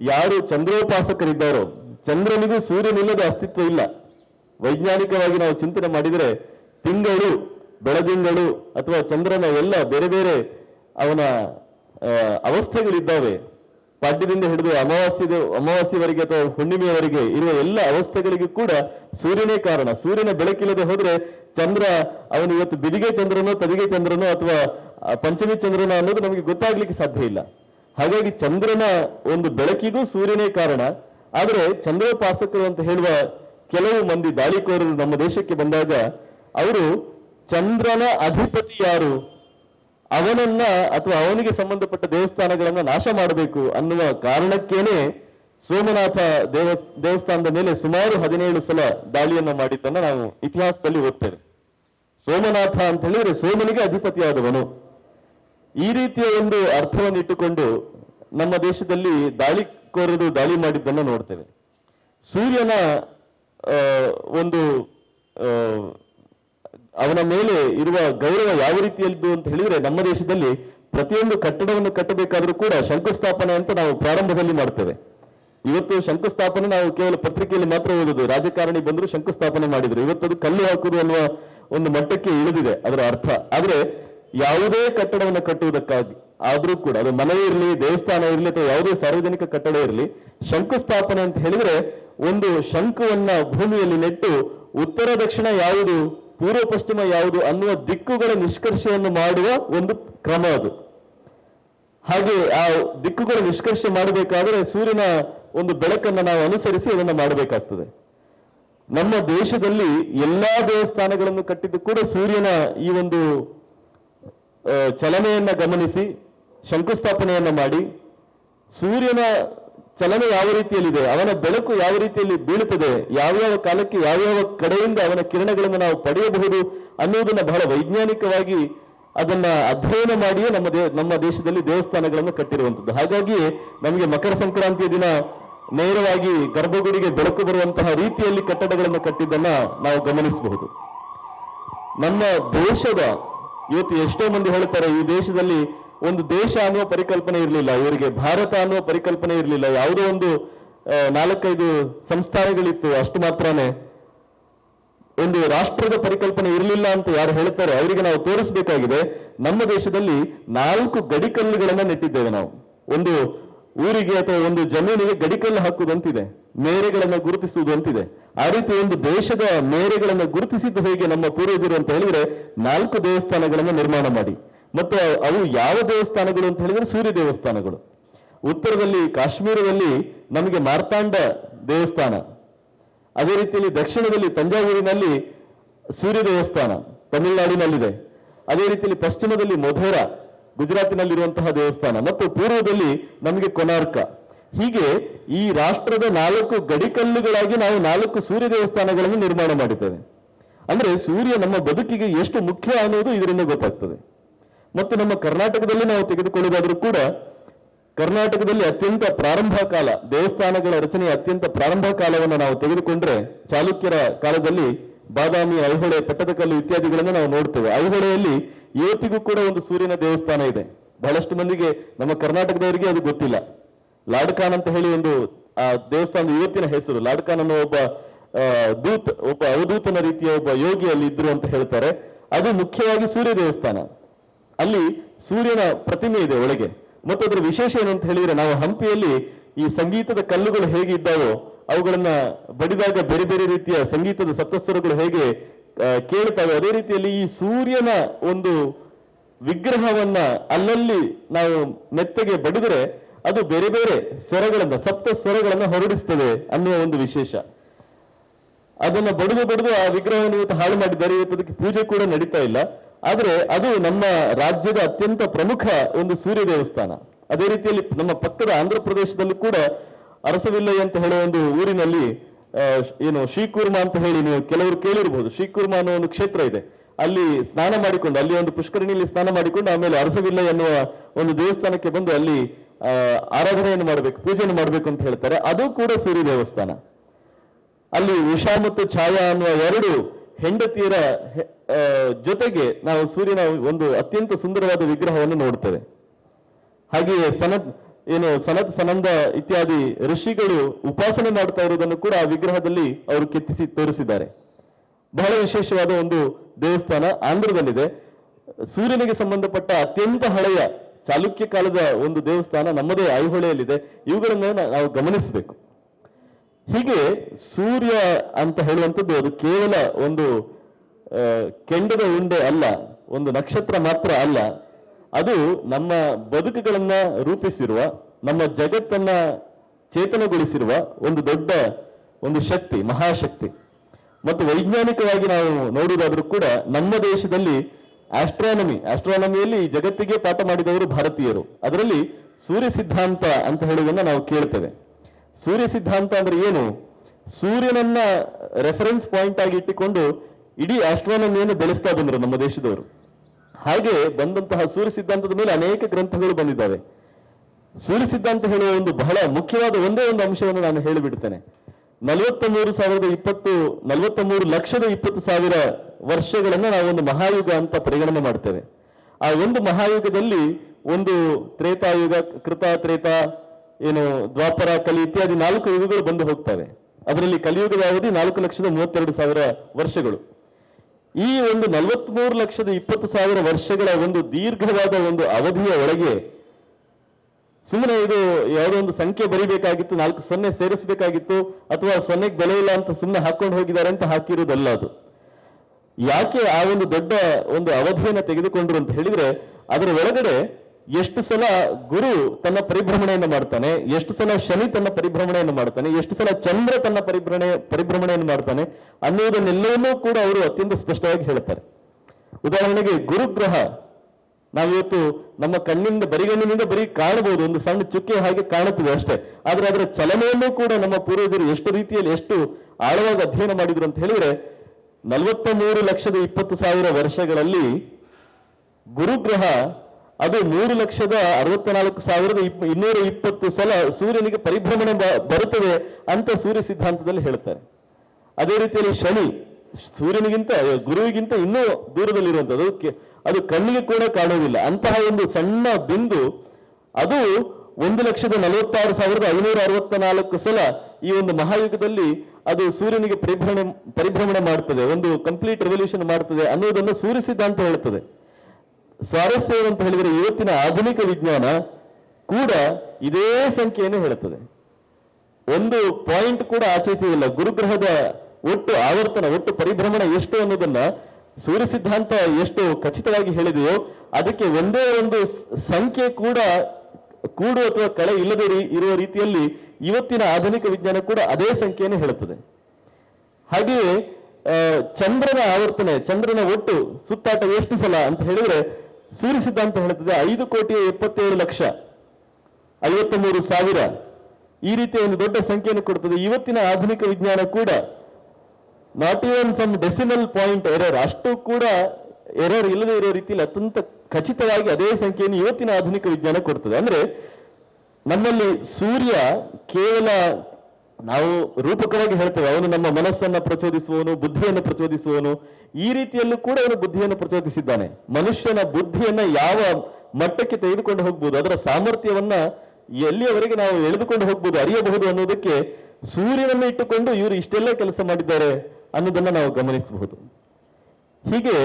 ಯಾರು ಚಂದ್ರೋಪಾಸಕರಿದ್ದಾರೋ, ಚಂದ್ರನಿಗೂ ಸೂರ್ಯನಿಲ್ಲದ ಅಸ್ತಿತ್ವ ಇಲ್ಲ. ವೈಜ್ಞಾನಿಕವಾಗಿ ನಾವು ಚಿಂತನೆ ಮಾಡಿದರೆ ತಿಂಗಳು ಬೆಳದಿಂಗಳು ಅಥವಾ ಚಂದ್ರನ ಎಲ್ಲ ಬೇರೆ ಬೇರೆ ಅವನ ಅವಸ್ಥೆಗಳಿದ್ದಾವೆ. ಪಾಡ್ಯದಿಂದ ಹಿಡಿದು ಅಮಾವಾಸ್ಯದ, ಅಮಾವಾಸ್ಯವರೆಗೆ ಅಥವಾ ಹುಣ್ಣಿಮೆಯವರೆಗೆ ಇರುವ ಎಲ್ಲ ಅವಸ್ಥೆಗಳಿಗೆ ಕೂಡ ಸೂರ್ಯನೇ ಕಾರಣ. ಸೂರ್ಯನ ಬೆಳಕಿಲ್ಲದೆ ಹೋದ್ರೆ ಚಂದ್ರ ಅವನು ಇವತ್ತು ಬಿದಿಗೆ ಚಂದ್ರನೋ, ತದಿಗೆ ಚಂದ್ರನೋ ಅಥವಾ ಪಂಚಮಿ ಚಂದ್ರನ ಅನ್ನೋದು ನಮಗೆ ಗೊತ್ತಾಗ್ಲಿಕ್ಕೆ ಸಾಧ್ಯ ಇಲ್ಲ. ಹಾಗಾಗಿ ಚಂದ್ರನ ಒಂದು ಬೆಳಕಿಗೂ ಸೂರ್ಯನೇ ಕಾರಣ. ಆದರೆ ಚಂದ್ರೋಪಾಸಕರು ಅಂತ ಹೇಳುವ ಕೆಲವು ಮಂದಿ ದಾಳಿಕೋರರು ನಮ್ಮ ದೇಶಕ್ಕೆ ಬಂದಾಗ ಅವರು ಚಂದ್ರನ ಅಧಿಪತಿ ಯಾರು? ಅವನನ್ನ ಅಥವಾ ಅವನಿಗೆ ಸಂಬಂಧಪಟ್ಟ ದೇವಸ್ಥಾನಗಳನ್ನ ನಾಶ ಮಾಡಬೇಕು ಅನ್ನುವ ಕಾರಣಕ್ಕೇನೆ ಸೋಮನಾಥ ದೇವ, ದೇವಸ್ಥಾನದ ಮೇಲೆ ಸುಮಾರು ಹದಿನೇಳು ಸಲ ದಾಳಿಯನ್ನ ಮಾಡಿದ್ದನ್ನ ನಾವು ಇತಿಹಾಸದಲ್ಲಿ ಓದ್ತೇವೆ. ಸೋಮನಾಥ ಅಂತ ಹೇಳಿದ್ರೆ ಸೋಮನಿಗೆ ಅಧಿಪತಿಯಾದವನು. ಈ ರೀತಿಯ ಒಂದು ಅರ್ಥವನ್ನು ಇಟ್ಟುಕೊಂಡು ನಮ್ಮ ದೇಶದಲ್ಲಿ ದಾಳಿಕೋರರು ದಾಳಿ ಮಾಡಿದ್ದನ್ನ ನೋಡ್ತೇವೆ. ಸೂರ್ಯನ ಒಂದು ಅವನ ಮೇಲೆ ಇರುವ ಗೌರವ ಯಾವ ರೀತಿಯಲ್ಲಿದ್ದು ಅಂತ ಹೇಳಿದ್ರೆ ನಮ್ಮ ದೇಶದಲ್ಲಿ ಪ್ರತಿಯೊಂದು ಕಟ್ಟಡವನ್ನು ಕಟ್ಟಬೇಕಾದ್ರೂ ಕೂಡ ಶಂಕುಸ್ಥಾಪನೆ ಅಂತ ನಾವು ಪ್ರಾರಂಭದಲ್ಲಿ ಮಾಡ್ತೇವೆ. ಇವತ್ತು ಶಂಕುಸ್ಥಾಪನೆ ನಾವು ಕೇವಲ ಪತ್ರಿಕೆಯಲ್ಲಿ ಮಾತ್ರ ಓದುದು, ರಾಜಕಾರಣಿ ಬಂದ್ರು ಶಂಕುಸ್ಥಾಪನೆ ಮಾಡಿದ್ರು. ಇವತ್ತು ಅದು ಕಲ್ಲು ಹಾಕುದು ಅನ್ನುವ ಒಂದು ಮಟ್ಟಕ್ಕೆ ಇಳಿದಿದೆ ಅದರ ಅರ್ಥ. ಆದರೆ ಯಾವುದೇ ಕಟ್ಟಡವನ್ನು ಕಟ್ಟುವುದಕ್ಕಾಗಿ ಆದರೂ ಕೂಡ ಅದು ಮನೆ ಇರಲಿ, ದೇವಸ್ಥಾನ ಇರಲಿ ಅಥವಾ ಯಾವುದೇ ಸಾರ್ವಜನಿಕ ಕಟ್ಟಡ ಇರಲಿ, ಶಂಕುಸ್ಥಾಪನೆ ಅಂತ ಹೇಳಿದ್ರೆ ಒಂದು ಶಂಕುವನ್ನ ಭೂಮಿಯಲ್ಲಿ ನೆಟ್ಟು ಉತ್ತರ ದಕ್ಷಿಣ ಯಾವುದು, ಪೂರ್ವ ಪಶ್ಚಿಮ ಯಾವುದು ಅನ್ನುವ ದಿಕ್ಕುಗಳ ನಿಷ್ಕರ್ಷೆಯನ್ನು ಮಾಡುವ ಒಂದು ಕ್ರಮ ಅದು. ಹಾಗೆ ಆ ದಿಕ್ಕುಗಳ ನಿಷ್ಕರ್ಷೆ ಮಾಡಬೇಕಾದ್ರೆ ಸೂರ್ಯನ ಒಂದು ಬೆಳಕನ್ನು ನಾವು ಅನುಸರಿಸಿ ಅದನ್ನು ಮಾಡಬೇಕಾಗ್ತದೆ. ನಮ್ಮ ದೇಶದಲ್ಲಿ ಎಲ್ಲಾ ದೇವಸ್ಥಾನಗಳನ್ನು ಕಟ್ಟಿದ್ದು ಕೂಡ ಸೂರ್ಯನ ಈ ಒಂದು ಚಲನೆಯನ್ನ ಗಮನಿಸಿ, ಶಂಕುಸ್ಥಾಪನೆಯನ್ನ ಮಾಡಿ, ಸೂರ್ಯನ ಚಲನೆ ಯಾವ ರೀತಿಯಲ್ಲಿದೆ, ಅವನ ಬೆಳಕು ಯಾವ ರೀತಿಯಲ್ಲಿ ಬೀಳುತ್ತದೆ, ಯಾವ್ಯಾವ ಕಾಲಕ್ಕೆ ಯಾವ್ಯಾವ ಕಡೆಯಿಂದ ಅವನ ಕಿರಣಗಳನ್ನು ನಾವು ಪಡೆಯಬಹುದು ಅನ್ನುವುದನ್ನು ಬಹಳ ವೈಜ್ಞಾನಿಕವಾಗಿ ಅದನ್ನ ಅಧ್ಯಯನ ಮಾಡಿಯೇ ನಮ್ಮ ದೇ, ನಮ್ಮ ದೇಶದಲ್ಲಿ ದೇವಸ್ಥಾನಗಳನ್ನು ಕಟ್ಟಿರುವಂಥದ್ದು. ಹಾಗಾಗಿ ನಮಗೆ ಮಕರ ಸಂಕ್ರಾಂತಿಯ ದಿನ ನೇರವಾಗಿ ಗರ್ಭಗುಡಿಗೆ ಬೆಳಕು ಬರುವಂತಹ ರೀತಿಯಲ್ಲಿ ಕಟ್ಟಡಗಳನ್ನು ಕಟ್ಟಿದ್ದನ್ನ ನಾವು ಗಮನಿಸಬಹುದು. ನಮ್ಮ ದೇಶದ, ಇವತ್ತು ಎಷ್ಟೋ ಮಂದಿ ಹೇಳ್ತಾರೆ, ಈ ದೇಶದಲ್ಲಿ ಒಂದು ದೇಶ ಅನ್ನುವ ಪರಿಕಲ್ಪನೆ ಇರಲಿಲ್ಲ, ಇವರಿಗೆ ಭಾರತ ಅನ್ನುವ ಪರಿಕಲ್ಪನೆ ಇರಲಿಲ್ಲ, ಯಾವುದೋ ಒಂದು ನಾಲ್ಕೈದು ಸಂಸ್ಥಾನಗಳಿತ್ತು, ಅಷ್ಟು ಮಾತ್ರನೇ. ಒಂದು ರಾಷ್ಟ್ರದ ಪರಿಕಲ್ಪನೆ ಇರಲಿಲ್ಲ ಅಂತ ಯಾರು ಹೇಳ್ತಾರೆ, ಅವರಿಗೆ ನಾವು ತೋರಿಸಬೇಕಾಗಿದೆ, ನಮ್ಮ ದೇಶದಲ್ಲಿ ನಾಲ್ಕು ಗಡಿಕಲ್ಲುಗಳನ್ನ ನೆಟ್ಟಿದ್ದೇವೆ ನಾವು. ಒಂದು ಊರಿಗೆ ಅಥವಾ ಒಂದು ಜಮೀನಿಗೆ ಗಡಿಕಲ್ಲು ಹಾಕುವುದಂತಿದೆ ಮೇರೆಗಳನ್ನು ಗುರುತಿಸುವುದು ಅಂತಿದೆ ಆ ರೀತಿ ಒಂದು ದೇಶದ ಮೇರೆಗಳನ್ನು ಗುರುತಿಸಿದ್ದು ಹೇಗೆ ನಮ್ಮ ಪೂರ್ವಜರು ಅಂತ ಹೇಳಿದ್ರೆ ನಾಲ್ಕು ದೇವಸ್ಥಾನಗಳನ್ನು ನಿರ್ಮಾಣ ಮಾಡಿ. ಮತ್ತು ಅವು ಯಾವ ದೇವಸ್ಥಾನಗಳು ಅಂತ ಹೇಳಿದ್ರೆ ಸೂರ್ಯ ದೇವಸ್ಥಾನಗಳು. ಉತ್ತರದಲ್ಲಿ ಕಾಶ್ಮೀರದಲ್ಲಿ ನಮಗೆ ಮಾರ್ತಾಂಡ ದೇವಸ್ಥಾನ. ಅದೇ ರೀತಿಯಲ್ಲಿ ದಕ್ಷಿಣದಲ್ಲಿ ತಂಜಾವೂರಿನಲ್ಲಿ ಸೂರ್ಯ ದೇವಸ್ಥಾನ ತಮಿಳುನಾಡಿನಲ್ಲಿದೆ. ಅದೇ ರೀತಿಯಲ್ಲಿ ಪಶ್ಚಿಮದಲ್ಲಿ ಮೊಧೇರಾ ಗುಜರಾತಿನಲ್ಲಿರುವಂತಹ ದೇವಸ್ಥಾನ ಮತ್ತು ಪೂರ್ವದಲ್ಲಿ ನಮಗೆ ಕೊನಾರ್ಕ. ಹೀಗೆ ಈ ರಾಷ್ಟ್ರದ ನಾಲ್ಕು ಗಡಿಕಲ್ಲುಗಳಾಗಿ ನಾವು ನಾಲ್ಕು ಸೂರ್ಯ ದೇವಸ್ಥಾನಗಳನ್ನು ನಿರ್ಮಾಣ ಮಾಡಿದ್ದೇವೆ. ಅಂದ್ರೆ ಸೂರ್ಯ ನಮ್ಮ ಬದುಕಿಗೆ ಎಷ್ಟು ಮುಖ್ಯ ಅನ್ನೋದು ಇದರಿಂದ ಗೊತ್ತಾಗ್ತದೆ. ಮತ್ತು ನಮ್ಮ ಕರ್ನಾಟಕದಲ್ಲಿ ನಾವು ತೆಗೆದುಕೊಳ್ಳುವುದಾದರೂ ಕೂಡ ಕರ್ನಾಟಕದಲ್ಲಿ ಅತ್ಯಂತ ಪ್ರಾರಂಭ ಕಾಲ, ದೇವಸ್ಥಾನಗಳ ರಚನೆಯ ಅತ್ಯಂತ ಪ್ರಾರಂಭ ಕಾಲವನ್ನು ನಾವು ತೆಗೆದುಕೊಂಡ್ರೆ ಚಾಲುಕ್ಯರ ಕಾಲದಲ್ಲಿ ಬಾದಾಮಿ, ಐಹೊಳೆ, ಪಟ್ಟದಕಲ್ಲು ಇತ್ಯಾದಿಗಳನ್ನು ನಾವು ನೋಡ್ತೇವೆ. ಐಹೊಳೆಯಲ್ಲಿ ಇವತ್ತಿಗೂ ಕೂಡ ಒಂದು ಸೂರ್ಯನ ದೇವಸ್ಥಾನ ಇದೆ. ಬಹಳಷ್ಟು ಮಂದಿಗೆ ನಮ್ಮ ಕರ್ನಾಟಕದವರಿಗೆ ಅದು ಗೊತ್ತಿಲ್ಲ. ಲಾಡ್ಖಾನ್ ಅಂತ ಹೇಳಿ ಒಂದು, ಆ, ದೇವಸ್ಥಾನದ ಇವತ್ತಿನ ಹೆಸರು. ಲಾಡ್ಖಾನ್ ಅನ್ನೋ ಒಬ್ಬ ದೂತ್, ಒಬ್ಬ ಅವಧೂತನ ರೀತಿಯ ಒಬ್ಬ ಯೋಗಿ ಅಲ್ಲಿ ಇದ್ರು ಅಂತ ಹೇಳ್ತಾರೆ. ಅದು ಮುಖ್ಯವಾಗಿ ಸೂರ್ಯ ದೇವಸ್ಥಾನ. ಅಲ್ಲಿ ಸೂರ್ಯನ ಪ್ರತಿಮೆ ಇದೆ ಒಳಗೆ. ಮತ್ತು ಅದರ ವಿಶೇಷ ಏನು ಅಂತ ಹೇಳಿದ್ರೆ ನಾವು ಹಂಪಿಯಲ್ಲಿ ಈ ಸಂಗೀತದ ಕಲ್ಲುಗಳು ಹೇಗೆ ಇದ್ದಾವೋ ಅವುಗಳನ್ನ ಬಡಿದಾಗ ಬೇರೆ ಬೇರೆ ರೀತಿಯ ಸಂಗೀತದ ಸಪ್ತಸ್ವರಗಳು ಹೇಗೆ ಕೇಳ್ತವೆ ಅದೇ ರೀತಿಯಲ್ಲಿ ಈ ಸೂರ್ಯನ ಒಂದು ವಿಗ್ರಹವನ್ನ ಅಲ್ಲಲ್ಲಿ ನಾವು ಮೆತ್ತಗೆ ಬಡಿದರೆ ಅದು ಬೇರೆ ಬೇರೆ ಸ್ವರಗಳನ್ನ ಸಪ್ತ ಸ್ವರಗಳನ್ನ ಹೊರಡಿಸ್ತದೆ ಅನ್ನುವ ಒಂದು ವಿಶೇಷ. ಅದನ್ನ ಬಡಿದು ಬಡಿದು ಆ ವಿಗ್ರಹವನ್ನು ಇವತ್ತು ಹಾಳು ಮಾಡಿದ್ದಾರೆ ಇವತ್ತು ಅದಕ್ಕೆ ಪೂಜೆ ಕೂಡ ನಡೀತಾ ಇಲ್ಲ. ಆದ್ರೆ ಅದು ನಮ್ಮ ರಾಜ್ಯದ ಅತ್ಯಂತ ಪ್ರಮುಖ ಒಂದು ಸೂರ್ಯ ದೇವಸ್ಥಾನ. ಅದೇ ರೀತಿಯಲ್ಲಿ ನಮ್ಮ ಪಕ್ಕದ ಆಂಧ್ರ ಪ್ರದೇಶದಲ್ಲೂ ಕೂಡ ಅರಸವಿಲ್ಲೈ ಅಂತ ಹೇಳೋ ಒಂದು ಊರಿನಲ್ಲಿ ಏನು ಶ್ರೀಕೂರ್ಮ ಅಂತ ಹೇಳಿ ನೀವು ಕೆಲವರು ಕೇಳಿರ್ಬೋದು. ಶ್ರೀಕೂರ್ಮ ಅನ್ನೋ ಒಂದು ಕ್ಷೇತ್ರ ಇದೆ. ಅಲ್ಲಿ ಸ್ನಾನ ಮಾಡಿಕೊಂಡು, ಅಲ್ಲಿ ಒಂದು ಪುಷ್ಕರಣಿಯಲ್ಲಿ ಸ್ನಾನ ಮಾಡಿಕೊಂಡು, ಆಮೇಲೆ ಅರಸವಿಲ್ಲ ಎನ್ನುವ ಒಂದು ದೇವಸ್ಥಾನಕ್ಕೆ ಬಂದು ಅಲ್ಲಿ ಆರಾಧನೆಯನ್ನು ಮಾಡಬೇಕು, ಪೂಜೆಯನ್ನು ಮಾಡಬೇಕು ಅಂತ ಹೇಳ್ತಾರೆ. ಅದು ಕೂಡ ಸೂರ್ಯ ದೇವಸ್ಥಾನ. ಅಲ್ಲಿ ಉಷಾ ಮತ್ತು ಛಾಯಾ ಅನ್ನುವ ಎರಡು ಹೆಂಡತಿಯರ ಜೊತೆಗೆ ನಾವು ಸೂರ್ಯನ ಒಂದು ಅತ್ಯಂತ ಸುಂದರವಾದ ವಿಗ್ರಹವನ್ನು ನೋಡ್ತೇವೆ ಹಾಗೆಯೇ ಸನತ್, ಏನು ಸನತ್, ಸನಂದ ಇತ್ಯಾದಿ ಋಷಿಗಳು ಉಪಾಸನೆ ಮಾಡ್ತಾ ಇರುವುದನ್ನು ಕೂಡ ಆ ವಿಗ್ರಹದಲ್ಲಿ ಅವರು ಕೆತ್ತಿಸಿ ತೋರಿಸಿದ್ದಾರೆ. ಬಹಳ ವಿಶೇಷವಾದ ಒಂದು ದೇವಸ್ಥಾನ ಆಂಧ್ರದಲ್ಲಿದೆ. ಸೂರ್ಯನಿಗೆ ಸಂಬಂಧಪಟ್ಟ ಅತ್ಯಂತ ಹಳೆಯ ಚಾಲುಕ್ಯ ಕಾಲದ ಒಂದು ದೇವಸ್ಥಾನ ನಮ್ಮದೇ ಐಹೊಳೆಯಲ್ಲಿದೆ. ಇವುಗಳನ್ನು ನಾವು ಗಮನಿಸಬೇಕು. ಹೀಗೆ ಸೂರ್ಯ ಅಂತ ಹೇಳುವಂಥದ್ದು ಅದು ಕೇವಲ ಒಂದು ಕೆಂಡದ ಉಂಡೆ ಅಲ್ಲ, ಒಂದು ನಕ್ಷತ್ರ ಮಾತ್ರ ಅಲ್ಲ. ಅದು ನಮ್ಮ ಬದುಕುಗಳನ್ನ ರೂಪಿಸಿರುವ, ನಮ್ಮ ಜಗತ್ತನ್ನ ಚೇತನಗೊಳಿಸಿರುವ ಒಂದು ದೊಡ್ಡ ಒಂದು ಶಕ್ತಿ, ಮಹಾಶಕ್ತಿ. ಮತ್ತು ವೈಜ್ಞಾನಿಕವಾಗಿ ನಾವು ನೋಡುವುದಾದ್ರೂ ಕೂಡ ನಮ್ಮ ದೇಶದಲ್ಲಿ ಆಸ್ಟ್ರಾನಮಿ ಆಸ್ಟ್ರಾನಮಿಯಲ್ಲಿ ಜಗತ್ತಿಗೆ ಪಾಠ ಮಾಡಿದವರು ಭಾರತೀಯರು. ಅದರಲ್ಲಿ ಸೂರ್ಯ ಸಿದ್ಧಾಂತ ಅಂತ ಹೇಳುವುದನ್ನು ನಾವು ಕೇಳ್ತೇವೆ. ಸೂರ್ಯ ಸಿದ್ಧಾಂತ ಅಂದ್ರೆ ಏನು? ಸೂರ್ಯನನ್ನ ರೆಫರೆನ್ಸ್ ಪಾಯಿಂಟ್ ಆಗಿ ಇಟ್ಟುಕೊಂಡು ಇಡೀ ಆಸ್ಟ್ರಾನಮಿಯನ್ನು ಬೆಳೆಸ್ತಾ ಬಂದರು ನಮ್ಮ ದೇಶದವರು. ಹಾಗೆ ಬಂದಂತಹ ಸೂರ್ಯ ಸಿದ್ಧಾಂತದ ಮೇಲೆ ಅನೇಕ ಗ್ರಂಥಗಳು ಬಂದಿದ್ದಾವೆ. ಸೂರ್ಯ ಸಿದ್ಧಾಂತ ಹೇಳುವ ಒಂದು ಬಹಳ ಮುಖ್ಯವಾದ ಒಂದೇ ಒಂದು ಅಂಶವನ್ನು ನಾನು ಹೇಳಿಬಿಡ್ತೇನೆ. ನಲವತ್ತ ಮೂರು ಸಾವಿರದ ಇಪ್ಪತ್ತು ನಲವತ್ತ ಮೂರು ಲಕ್ಷದ ಇಪ್ಪತ್ತು ಸಾವಿರ ವರ್ಷಗಳನ್ನು ನಾವು ಒಂದು ಮಹಾಯುಗ ಅಂತ ಪರಿಗಣನೆ ಮಾಡ್ತೇವೆ. ಆ ಒಂದು ಮಹಾಯುಗದಲ್ಲಿ ಒಂದು ತ್ರೇತಾಯುಗ ಕೃತ ತ್ರೇತ ಏನು ದ್ವಾಪರ, ಕಲಿ ಇತ್ಯಾದಿ ನಾಲ್ಕು ಯುಗಗಳು ಬಂದು ಹೋಗ್ತವೆ. ಅದರಲ್ಲಿ ಕಲಿಯುಗದ ಅವಧಿ ನಾಲ್ಕು ಲಕ್ಷದ ಮೂವತ್ತೆರಡು ಸಾವಿರ ವರ್ಷಗಳು. ಈ ಒಂದು ನಲವತ್ಮೂರು ಲಕ್ಷದ ಇಪ್ಪತ್ತು ಸಾವಿರ ವರ್ಷಗಳ ಒಂದು ದೀರ್ಘವಾದ ಒಂದು ಅವಧಿಯ ಒಳಗೆ ಸುಮ್ಮನೆ ಇದು ಯಾವುದೋ ಒಂದು ಸಂಖ್ಯೆ ಬರಿಬೇಕಾಗಿತ್ತು, ನಾಲ್ಕು ಸೊನ್ನೆ ಸೇರಿಸಬೇಕಾಗಿತ್ತು, ಅಥವಾ ಸೊನ್ನೆಗೆ ಬೆಲೆ ಇಲ್ಲ ಅಂತ ಸುಮ್ಮನೆ ಹಾಕೊಂಡು ಹೋಗಿದ್ದಾರೆ ಅಂತ ಹಾಕಿರೋದಲ್ಲ ಅದು. ಯಾಕೆ ಆ ಒಂದು ದೊಡ್ಡ ಒಂದು ಅವಧಿಯನ್ನು ತೆಗೆದುಕೊಂಡ್ರು ಅಂತ ಹೇಳಿದ್ರೆ, ಅದರ ಒಳಗಡೆ ಎಷ್ಟು ಸಲ ಗುರು ತನ್ನ ಪರಿಭ್ರಮಣೆಯನ್ನು ಮಾಡ್ತಾನೆ, ಎಷ್ಟು ಸಲ ಶನಿ ತನ್ನ ಪರಿಭ್ರಮಣೆಯನ್ನು ಮಾಡ್ತಾನೆ, ಎಷ್ಟು ಸಲ ಚಂದ್ರ ತನ್ನ ಪರಿಭ್ರಮಣೆ, ಪರಿಭ್ರಮಣೆಯನ್ನು ಮಾಡ್ತಾನೆ ಅನ್ನುವುದನ್ನೆಲ್ಲವನ್ನೂ ಕೂಡ ಅವರು ಅತ್ಯಂತ ಸ್ಪಷ್ಟವಾಗಿ ಹೇಳ್ತಾರೆ. ಉದಾಹರಣೆಗೆ ಗುರುಗ್ರಹ, ನಾವಿವತ್ತು ನಮ್ಮ ಕಣ್ಣಿಂದ ಬರಿಗಣ್ಣಿನಿಂದ ಬರೀ ಕಾಣಬಹುದು, ಒಂದು ಸಣ್ಣ ಚುಕ್ಕೆ ಹಾಗೆ ಕಾಣುತ್ತದೆ ಅಷ್ಟೇ. ಆದ್ರೆ ಅದರ ಚಲನೆಯನ್ನು ಕೂಡ ನಮ್ಮ ಪೂರ್ವಜರು ಎಷ್ಟು ರೀತಿಯಲ್ಲಿ ಎಷ್ಟು ಆಳವಾಗಿ ಅಧ್ಯಯನ ಮಾಡಿದ್ರು ಅಂತ ಹೇಳಿದ್ರೆ ನಲವತ್ತ ಮೂರು ಲಕ್ಷದ ಇಪ್ಪತ್ತು ಸಾವಿರ ವರ್ಷಗಳಲ್ಲಿ ಗುರುಗ್ರಹ ಅದು ಮೂರು ಲಕ್ಷದ ಅರವತ್ತ ನಾಲ್ಕು ಸಾವಿರದ ಇಪ್ಪ, ಇನ್ನೂರ ಇಪ್ಪತ್ತು ಸಲ ಸೂರ್ಯನಿಗೆ ಪರಿಭ್ರಮಣೆ ಬರುತ್ತದೆ ಅಂತ ಸೂರ್ಯ ಸಿದ್ಧಾಂತದಲ್ಲಿ ಹೇಳ್ತಾರೆ. ಅದೇ ರೀತಿಯಲ್ಲಿ ಶನಿ ಸೂರ್ಯನಿಗಿಂತ, ಗುರುವಿಗಿಂತ ಇನ್ನೂ ದೂರದಲ್ಲಿರುವಂಥದ್ದು. ಅದು ಕಣ್ಣಿಗೆ ಕೂಡ ಕಾಣುವುದಿಲ್ಲ. ಅಂತಹ ಒಂದು ಸಣ್ಣ ಬಿಂದು, ಅದು ಒಂದು ಲಕ್ಷದ ನಲವತ್ತಾರು ಸಾವಿರದ ಐನೂರ ಅರವತ್ತ ನಾಲ್ಕು ಸಲ ಈ ಒಂದು ಮಹಾಯುಗದಲ್ಲಿ ಅದು ಸೂರ್ಯನಿಗೆ ಪರಿಭ್ರಮಣೆ, ಪರಿಭ್ರಮಣ ಮಾಡ್ತದೆ. ಒಂದು ಕಂಪ್ಲೀಟ್ ರೆವಲ್ಯೂಷನ್ ಮಾಡ್ತದೆ ಅನ್ನೋದನ್ನು ಸೂರ್ಯ ಸಿದ್ಧಾಂತ ಹೇಳ್ತದೆ ಸ್ವಾರಸ್ಯ ಏನು ಅಂತ ಹೇಳಿದ್ರೆ ಇವತ್ತಿನ ಆಧುನಿಕ ವಿಜ್ಞಾನ ಕೂಡ ಇದೇ ಸಂಖ್ಯೆಯನ್ನು ಹೇಳುತ್ತದೆ. ಒಂದು ಪಾಯಿಂಟ್ ಕೂಡ ಆಚರಿಸುವುದಿಲ್ಲ ಗುರುಗ್ರಹದ ಒಟ್ಟು ಆವರ್ತನ, ಒಟ್ಟು ಪರಿಭ್ರಮಣ ಎಷ್ಟು ಅನ್ನೋದನ್ನ ಸೂರ್ಯ ಸಿದ್ಧಾಂತ ಎಷ್ಟು ಖಚಿತವಾಗಿ ಹೇಳಿದೆಯೋ ಅದಕ್ಕೆ ಒಂದೇ ಒಂದು ಸಂಖ್ಯೆ ಕೂಡ ಕೂಡು ಅಥವಾ ಕಳೆ ಇಲ್ಲದೆ ಇರುವ ರೀತಿಯಲ್ಲಿ ಇವತ್ತಿನ ಆಧುನಿಕ ವಿಜ್ಞಾನ ಕೂಡ ಅದೇ ಸಂಖ್ಯೆಯನ್ನು ಹೇಳುತ್ತದೆ. ಹಾಗೆಯೇ ಚಂದ್ರನ ಆವರ್ತನೆ, ಚಂದ್ರನ ಒಟ್ಟು ಸುತ್ತಾಟ ಎಷ್ಟು ಸಲ ಅಂತ ಹೇಳಿದ್ರೆ ಸೂರ್ಯ ಸಿದ್ಧಾಂತ ಹೇಳ್ತದೆ, ಐದು ಕೋಟಿ ಎಪ್ಪತ್ತೇಳು ಲಕ್ಷ ಐವತ್ತ ಮೂರು ಸಾವಿರ. ಈ ರೀತಿಯ ಒಂದು ದೊಡ್ಡ ಸಂಖ್ಯೆಯನ್ನು ಕೊಡ್ತದೆ. ಇವತ್ತಿನ ಆಧುನಿಕ ವಿಜ್ಞಾನ ಕೂಡ not even some decimal point error ಅಷ್ಟು ಕೂಡ ಎರರ್ ಇಲ್ಲದೆ ಇರೋ ರೀತಿಯಲ್ಲಿ ಅತ್ಯಂತ ಖಚಿತವಾಗಿ ಅದೇ ಸಂಖ್ಯೆಯನ್ನು ಇವತ್ತಿನ ಆಧುನಿಕ ವಿಜ್ಞಾನ ಕೊಡ್ತದೆ. ಅಂದ್ರೆ ನಮ್ಮಲ್ಲಿ ಸೂರ್ಯ ಕೇವಲ ನಾವು ರೂಪಕವಾಗಿ ಹೇಳ್ತೇವೆ, ಅವನು ನಮ್ಮ ಮನಸ್ಸನ್ನ ಪ್ರಚೋದಿಸುವವನು, ಬುದ್ಧಿಯನ್ನು ಪ್ರಚೋದಿಸುವವನು, ಈ ರೀತಿಯಲ್ಲೂ ಕೂಡ ಅವನು ಬುದ್ಧಿಯನ್ನು ಪ್ರಚೋದಿಸಿದ್ದಾನೆ. ಮನುಷ್ಯನ ಬುದ್ಧಿಯನ್ನ ಯಾವ ಮಟ್ಟಕ್ಕೆ ತೆಗೆದುಕೊಂಡು ಹೋಗ್ಬೋದು, ಅದರ ಸಾಮರ್ಥ್ಯವನ್ನ ಎಲ್ಲಿಯವರೆಗೆ ನಾವು ಎಳೆದುಕೊಂಡು ಹೋಗ್ಬೋದು, ಅರಿಯಬಹುದು ಅನ್ನೋದಕ್ಕೆ ಸೂರ್ಯನನ್ನು ಇಟ್ಟುಕೊಂಡು ಇವರು ಇಷ್ಟೆಲ್ಲ ಕೆಲಸ ಮಾಡಿದ್ದಾರೆ ಅನ್ನೋದನ್ನ ನಾವು ಗಮನಿಸಬಹುದು. ಹೀಗೆ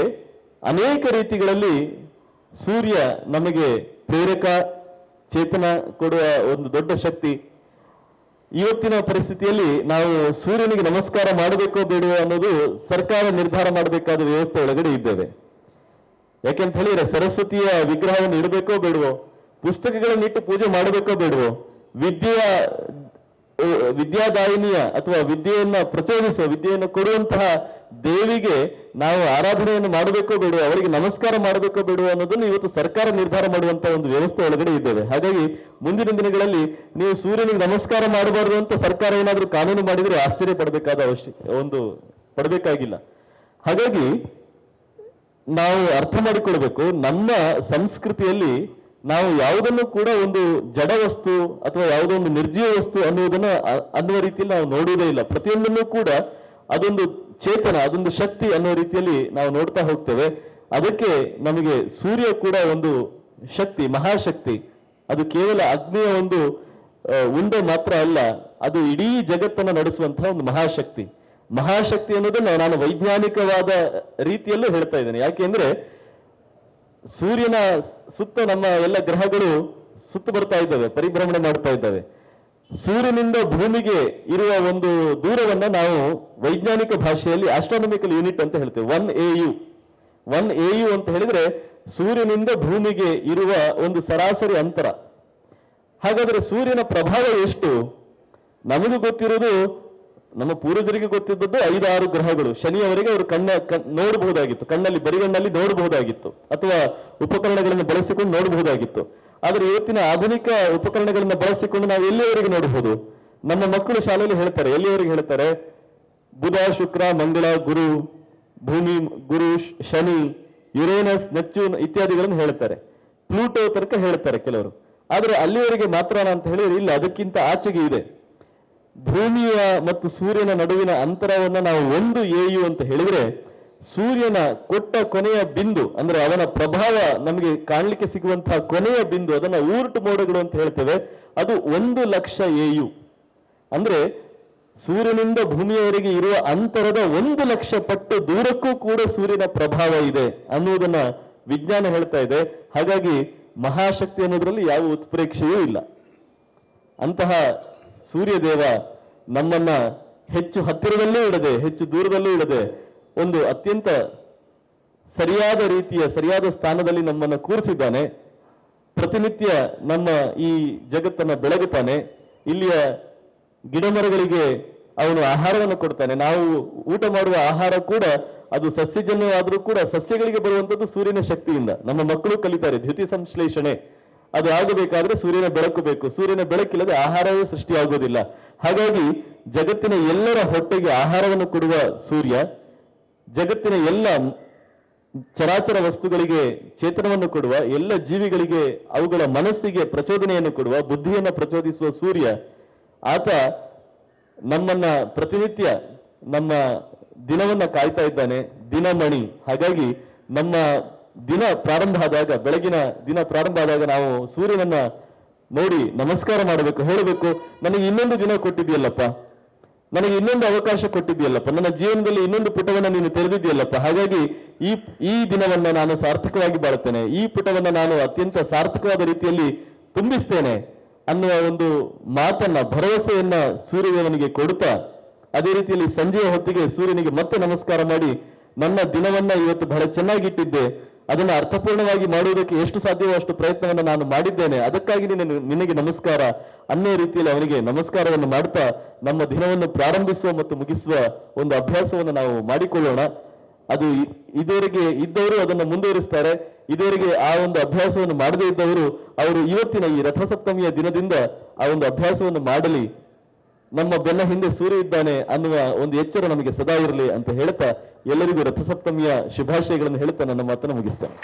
ಅನೇಕ ರೀತಿಗಳಲ್ಲಿ ಸೂರ್ಯ ನಮಗೆ ಪ್ರೇರಕ, ಚೇತನ ಕೊಡುವ ಒಂದು ದೊಡ್ಡ ಶಕ್ತಿ. ಇವತ್ತಿನ ಪರಿಸ್ಥಿತಿಯಲ್ಲಿ ನಾವು ಸೂರ್ಯನಿಗೆ ನಮಸ್ಕಾರ ಮಾಡಬೇಕೋ ಬೇಡವೋ ಅನ್ನೋದು ಸರ್ಕಾರ ನಿರ್ಧಾರ ಮಾಡಬೇಕಾದ ವ್ಯವಸ್ಥೆ ಒಳಗಡೆ ಇದ್ದೇವೆ. ಯಾಕೆಂತ ಹೇಳಿದ್ರೆ ಸರಸ್ವತಿಯ ವಿಗ್ರಹವನ್ನು ಇಡಬೇಕೋ ಬೇಡವೋ ಪುಸ್ತಕಗಳನ್ನಿಟ್ಟು ಪೂಜೆ ಮಾಡಬೇಕೋ ಬೇಡವೋ, ವಿದ್ಯೆಯ ವಿದ್ಯಾದಾಯಿನಿಯ ಅಥವಾ ವಿದ್ಯೆಯನ್ನ ಪ್ರಚೋದಿಸುವ, ವಿದ್ಯೆಯನ್ನು ಕೊಡುವಂತಹ ದೇವಿಗೆ ನಾವು ಆರಾಧನೆಯನ್ನು ಮಾಡಬೇಕೋ ಬೇಡ ಅವರಿಗೆ ನಮಸ್ಕಾರ ಮಾಡಬೇಕೋ ಬೇಡ ಅನ್ನೋದನ್ನು ಇವತ್ತು ಸರ್ಕಾರ ನಿರ್ಧಾರ ಮಾಡುವಂತಹ ಒಂದು ವ್ಯವಸ್ಥೆ ಒಳಗಡೆ ಇದ್ದೇವೆ. ಹಾಗಾಗಿ ಮುಂದಿನ ದಿನಗಳಲ್ಲಿ ನೀವು ಸೂರ್ಯನಿಗೆ ನಮಸ್ಕಾರ ಮಾಡಬಾರದು ಅಂತ ಸರ್ಕಾರ ಏನಾದರೂ ಕಾನೂನು ಮಾಡಿದ್ರೆ ಆಶ್ಚರ್ಯ ಪಡಬೇಕಾದ ಅವಶ್ಯ, ಒಂದು ಪಡಬೇಕಾಗಿಲ್ಲ. ಹಾಗಾಗಿ ನಾವು ಅರ್ಥ ಮಾಡಿಕೊಳ್ಬೇಕು, ನಮ್ಮ ಸಂಸ್ಕೃತಿಯಲ್ಲಿ ನಾವು ಯಾವುದನ್ನು ಕೂಡ ಒಂದು ಜಡ ವಸ್ತು ಅಥವಾ ಯಾವುದೋ ಒಂದು ನಿರ್ಜೀವ ವಸ್ತು ಅನ್ನುವುದನ್ನು ಅನ್ನುವ ರೀತಿಯಲ್ಲಿ ನಾವು ನೋಡುವುದೇ ಇಲ್ಲ. ಪ್ರತಿಯೊಂದನ್ನು ಕೂಡ ಅದೊಂದು ಚೇತನ, ಅದೊಂದು ಶಕ್ತಿ ಅನ್ನೋ ರೀತಿಯಲ್ಲಿ ನಾವು ನೋಡ್ತಾ ಹೋಗ್ತೇವೆ. ಅದಕ್ಕೆ ನಮಗೆ ಸೂರ್ಯ ಕೂಡ ಒಂದು ಶಕ್ತಿ, ಮಹಾಶಕ್ತಿ. ಅದು ಕೇವಲ ಅಗ್ನಿಯ ಒಂದು ಉಂಡೆ ಮಾತ್ರ ಅಲ್ಲ, ಅದು ಇಡೀ ಜಗತ್ತನ್ನು ನಡೆಸುವಂತಹ ಒಂದು ಮಹಾಶಕ್ತಿ. ಮಹಾಶಕ್ತಿ ಅನ್ನೋದನ್ನ ನಾನು ವೈಜ್ಞಾನಿಕವಾದ ರೀತಿಯಲ್ಲೂ ಹೇಳ್ತಾ ಇದ್ದೇನೆ. ಯಾಕೆಂದ್ರೆ ಸೂರ್ಯನ ಸುತ್ತ ನಮ್ಮ ಎಲ್ಲ ಗ್ರಹಗಳು ಸುತ್ತ ಬರ್ತಾ ಇದ್ದಾವೆ, ಪರಿಭ್ರಮಣೆ ಮಾಡ್ತಾ ಇದ್ದಾವೆ. ಸೂರ್ಯನಿಂದ ಭೂಮಿಗೆ ಇರುವ ಒಂದು ದೂರವನ್ನು ನಾವು ವೈಜ್ಞಾನಿಕ ಭಾಷೆಯಲ್ಲಿ ಆಸ್ಟ್ರಾನಮಿಕಲ್ ಯೂನಿಟ್ ಅಂತ ಹೇಳ್ತೇವೆ. One A U one A U ಅಂತ ಹೇಳಿದ್ರೆ ಸೂರ್ಯನಿಂದ ಭೂಮಿಗೆ ಇರುವ ಒಂದು ಸರಾಸರಿ ಅಂತರ. ಹಾಗಾದ್ರೆ ಸೂರ್ಯನ ಪ್ರಭಾವ ಎಷ್ಟು? ನಮಗೂ ಗೊತ್ತಿರೋದು, ನಮ್ಮ ಪೂರ್ವಜರಿಗೆ ಗೊತ್ತಿದ್ದದ್ದು ಐದಾರು ಗ್ರಹಗಳು. ಶನಿಯವರೆಗೆ ಅವರು ಕಣ್ಣ, ಕಣ್- ನೋಡಬಹುದಾಗಿತ್ತು. ಕಣ್ಣಲ್ಲಿ, ಬರಿಗಣ್ಣಲ್ಲಿ ನೋಡಬಹುದಾಗಿತ್ತು. ಅಥವಾ ಉಪಕರಣಗಳನ್ನು ಬಳಸಿಕೊಂಡು ನೋಡಬಹುದಾಗಿತ್ತು. ಆದ್ರೆ ಇವತ್ತಿನ ಆಧುನಿಕ ಉಪಕರಣಗಳನ್ನು ಬಳಸಿಕೊಂಡು ನಾವು ಎಲ್ಲಿಯವರೆಗೆ ನೋಡಬಹುದು? ನಮ್ಮ ಮಕ್ಕಳು ಶಾಲೆಯಲ್ಲಿ ಹೇಳ್ತಾರೆ, ಎಲ್ಲಿಯವರೆಗೆ ಹೇಳ್ತಾರೆ? ಬುಧ, ಶುಕ್ರ, ಮಂಗಳ, ಗುರು, ಭೂಮಿ, ಗುರು, ಶನಿ, ಯುರೇನಸ್, ನೆಪ್ಚೂನ್ ಇತ್ಯಾದಿಗಳನ್ನು ಹೇಳ್ತಾರೆ. ಪ್ಲೂಟೋ ತನಕ ಹೇಳ್ತಾರೆ ಕೆಲವರು. ಆದರೆ ಅಲ್ಲಿವರೆಗೆ ಮಾತ್ರ ಅಂತ ಹೇಳಿದ್ರೆ ಇಲ್ಲ, ಅದಕ್ಕಿಂತ ಆಚೆಗೆ ಇದೆ. ಭೂಮಿಯ ಮತ್ತು ಸೂರ್ಯನ ನಡುವಿನ ಅಂತರವನ್ನ ನಾವು ಒಂದು ಎಯು ಅಂತ ಹೇಳಿದ್ರೆ ಸೂರ್ಯನ ಕೊಟ್ಟ ಕೊನೆಯ ಬಿಂದು, ಅಂದ್ರೆ ಅವನ ಪ್ರಭಾವ ನಮಗೆ ಕಾಣಲಿಕ್ಕೆ ಸಿಗುವಂತಹ ಕೊನೆಯ ಬಿಂದು, ಅದನ್ನ ಊರ್ಟ್ ಮೋಡಗಳು ಅಂತ ಹೇಳ್ತೇವೆ, ಅದು ಒಂದು ಲಕ್ಷ ಎಯು. ಅಂದ್ರೆ ಸೂರ್ಯನಿಂದ ಭೂಮಿಯವರೆಗೆ ಇರುವ ಅಂತರದ ಒಂದು ಲಕ್ಷ ಪಟ್ಟು ದೂರಕ್ಕೂ ಕೂಡ ಸೂರ್ಯನ ಪ್ರಭಾವ ಇದೆ ಅನ್ನುವುದನ್ನ ವಿಜ್ಞಾನ ಹೇಳ್ತಾ ಇದೆ. ಹಾಗಾಗಿ ಮಹಾಶಕ್ತಿ ಅನ್ನೋದ್ರಲ್ಲಿ ಯಾವ ಉತ್ಪ್ರೇಕ್ಷೆಯೂ ಇಲ್ಲ. ಅಂತಹ ಸೂರ್ಯದೇವ ನಮ್ಮನ್ನ ಹೆಚ್ಚು ಹತ್ತಿರದಲ್ಲೂ ಇಡದೆ, ಹೆಚ್ಚು ದೂರದಲ್ಲೂ ಇಡದೆ ಒಂದು ಅತ್ಯಂತ ಸರಿಯಾದ ರೀತಿಯ, ಸರಿಯಾದ ಸ್ಥಾನದಲ್ಲಿ ನಮ್ಮನ್ನು ಕೂರಿಸಿದ್ದಾನೆ. ಪ್ರತಿನಿತ್ಯ ನಮ್ಮ ಈ ಜಗತ್ತನ್ನು ಬೆಳಗುತ್ತಾನೆ. ಇಲ್ಲಿಯ ಗಿಡಮರಗಳಿಗೆ ಅವನು ಆಹಾರವನ್ನು ಕೊಡ್ತಾನೆ. ನಾವು ಊಟ ಮಾಡುವ ಆಹಾರ ಕೂಡ ಅದು ಸಸ್ಯಜನ್ಯವಾದರೂ ಕೂಡ ಸಸ್ಯಗಳಿಗೆ ಬರುವಂಥದ್ದು ಸೂರ್ಯನ ಶಕ್ತಿಯಿಂದ. ನಮ್ಮ ಮಕ್ಕಳು ಕಲಿತಾರೆ ದ್ಯುತಿ ಸಂಶ್ಲೇಷಣೆ. ಅದು ಆಗಬೇಕಾದ್ರೆ ಸೂರ್ಯನ ಬೆಳಕು ಬೇಕು. ಸೂರ್ಯನ ಬೆಳಕಿಲ್ಲದೆ ಆಹಾರವೇ ಸೃಷ್ಟಿಯಾಗುವುದಿಲ್ಲ ಹಾಗಾಗಿ ಜಗತ್ತಿನ ಎಲ್ಲರ ಹೊಟ್ಟೆಗೆ ಆಹಾರವನ್ನು ಕೊಡುವ ಸೂರ್ಯ ಜಗತ್ತಿನ ಎಲ್ಲ ಚರಾಚರ ವಸ್ತುಗಳಿಗೆ ಚೇತನವನ್ನು ಕೊಡುವ, ಎಲ್ಲ ಜೀವಿಗಳಿಗೆ ಅವುಗಳ ಮನಸ್ಸಿಗೆ ಪ್ರಚೋದನೆಯನ್ನು ಕೊಡುವ, ಬುದ್ಧಿಯನ್ನು ಪ್ರಚೋದಿಸುವ ಸೂರ್ಯ, ಆತ ನಮ್ಮನ್ನ ಪ್ರತಿನಿತ್ಯ ನಮ್ಮ ದಿನವನ್ನ ಕಾಯ್ತಾ ಇದ್ದಾನೆ, ದಿನಮಣಿ. ಹಾಗಾಗಿ ನಮ್ಮ ದಿನ ಪ್ರಾರಂಭ ಆದಾಗ, ಬೆಳಗಿನ ದಿನ ಪ್ರಾರಂಭ ಆದಾಗ ನಾವು ಸೂರ್ಯನನ್ನ ನೋಡಿ ನಮಸ್ಕಾರ ಮಾಡಬೇಕು, ಹೇಳಬೇಕು, ನನಗೆ ಇನ್ನೊಂದು ದಿನ ಕೊಟ್ಟಿದೆಯಲ್ಲಪ್ಪ ನನಗೆ ಇನ್ನೊಂದು ಅವಕಾಶ ಕೊಟ್ಟಿದ್ಯಲ್ಲಪ್ಪ ನನ್ನ ಜೀವನದಲ್ಲಿ ಇನ್ನೊಂದು ಪುಟವನ್ನು ನೀನು ತೆರೆದಿದ್ಯಲ್ಲಪ್ಪ ಹಾಗಾಗಿ ಈ ಈ ದಿನವನ್ನ ನಾನು ಸಾರ್ಥಕವಾಗಿ ಬಾಳುತ್ತೇನೆ. ಈ ಪುಟವನ್ನು ನಾನು ಅತ್ಯಂತ ಸಾರ್ಥಕವಾದ ರೀತಿಯಲ್ಲಿ ತುಂಬಿಸ್ತೇನೆ ಅನ್ನುವ ಒಂದು ಮಾತನ್ನ, ಭರವಸೆಯನ್ನ ಸೂರ್ಯದೇವನಿಗೆ ಕೊಡುತ್ತಾ, ಅದೇ ರೀತಿಯಲ್ಲಿ ಸಂಜೆಯ ಹೊತ್ತಿಗೆ ಸೂರ್ಯನಿಗೆ ಮತ್ತೆ ನಮಸ್ಕಾರ ಮಾಡಿ ನನ್ನ ದಿನವನ್ನ ಇವತ್ತು ಬಹಳ ಚೆನ್ನಾಗಿಟ್ಟಿದ್ದೆ. ಅದನ್ನ ಅರ್ಥಪೂರ್ಣವಾಗಿ ಮಾಡುವುದಕ್ಕೆ ಎಷ್ಟು ಸಾಧ್ಯವೋ ಅಷ್ಟು ಪ್ರಯತ್ನವನ್ನು ನಾನು ಮಾಡಿದ್ದೇನೆ. ಅದಕ್ಕಾಗಿ ನಿನಗೆ ನಮಸ್ಕಾರ. ಅನ್ನೋ ರೀತಿಯಲ್ಲಿ ಅವನಿಗೆ ನಮಸ್ಕಾರವನ್ನು ಮಾಡ್ತಾ ನಮ್ಮ ದಿನವನ್ನು ಪ್ರಾರಂಭಿಸುವ ಮತ್ತು ಮುಗಿಸುವ ಒಂದು ಅಭ್ಯಾಸವನ್ನು ನಾವು ಮಾಡಿಕೊಳ್ಳೋಣ. ಅದು ಇದುವರೆಗೆ ಇದ್ದವರು ಅದನ್ನು ಮುಂದುವರಿಸ್ತಾರೆ. ಇದುವರೆಗೆ ಆ ಒಂದು ಅಭ್ಯಾಸವನ್ನು ಮಾಡದೇ ಇದ್ದವರು ಅವರು ಇವತ್ತಿನ ಈ ರಥಸಪ್ತಮಿಯ ದಿನದಿಂದ ಆ ಒಂದು ಅಭ್ಯಾಸವನ್ನು ಮಾಡಲಿ. ನಮ್ಮ ಬೆನ್ನ ಹಿಂದೆ ಸೂರ್ಯ ಇದ್ದಾನೆ ಅನ್ನುವ ಒಂದು ಎಚ್ಚರ ನಮಗೆ ಸದಾ ಇರಲಿ ಅಂತ ಹೇಳ್ತಾ ಎಲ್ಲರಿಗೂ ರಥಸಪ್ತಮಿಯ ಶುಭಾಶಯಗಳನ್ನು ಹೇಳ್ತಾ ನನ್ನ ಮಾತನ್ನು ಮುಗಿಸ್ತೇನೆ.